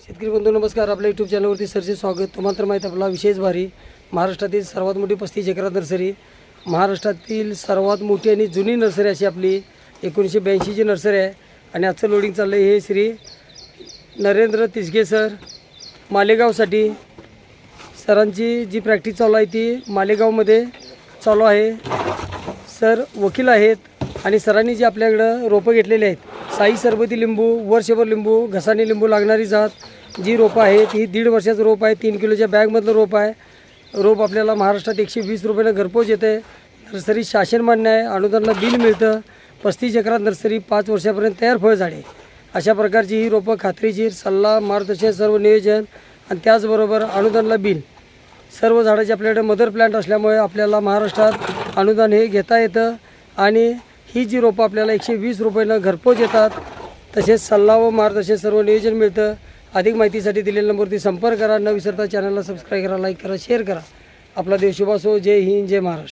शेतकरी बंधू नमस्कार. आपल्या यूट्यूब चॅनलवरती सरचे स्वागत. तुम्हाला तर माहीत आपला विशेष भारी. महाराष्ट्रातील सर्वात मोठी पस्तीस एकरात नर्सरी. महाराष्ट्रातील सर्वात मोठी आणि जुनी नर्सरी अशी आपली एकोणीसशे ब्याऐंशीची नर्सरी आहे. आणि आजचं लोडिंग चाललं आहे हे श्री नरेंद्र तिसगे सर मालेगावसाठी. सरांची जी प्रॅक्टिस चालू आहे ती मालेगावमध्ये चालू आहे. सर वकील आहेत. आणि सरांनी जी आपल्याकडं रोपं घेतलेली आहेत साई सरबती लिंबू वर्षभर लिंबू घसाने लिंबू लागणारी जात जी रोपं आहेत ही दीड वर्षाचं रोप आहे तीन किलोच्या बॅगमधलं रोप आहे. रोप आपल्याला महाराष्ट्रात एकशे वीस रुपयानं घरपोच येते. नर्सरी शासन मान्य आहे अनुदानला बिल मिळतं. पस्तीस एकरात नर्सरी पाच वर्षापर्यंत तयार फळझाडे. अशा प्रकारची ही रोपं खात्रीशीर सल्ला मार्गदर्शन सर्व नियोजन आणि त्याचबरोबर अनुदानला बिल. सर्व झाडाचे आपल्याकडे मदर प्लांट असल्यामुळे आपल्याला महाराष्ट्रात अनुदान हे घेता येतं आणि ही जी रोपं आपल्याला एकशे वीस रुपयानं घरपोच येतात तसेच सल्ला व मार्गदर्शन सर्व नियोजन मिळतं. अधिक माहितीसाठी दिलेल्या नंबरवरती संपर्क करा. न विसरता चॅनलला सबस्क्राईब करा लाईक करा शेअर करा. आपला देव शुभासो. जय हिंद जय महाराष्ट्र.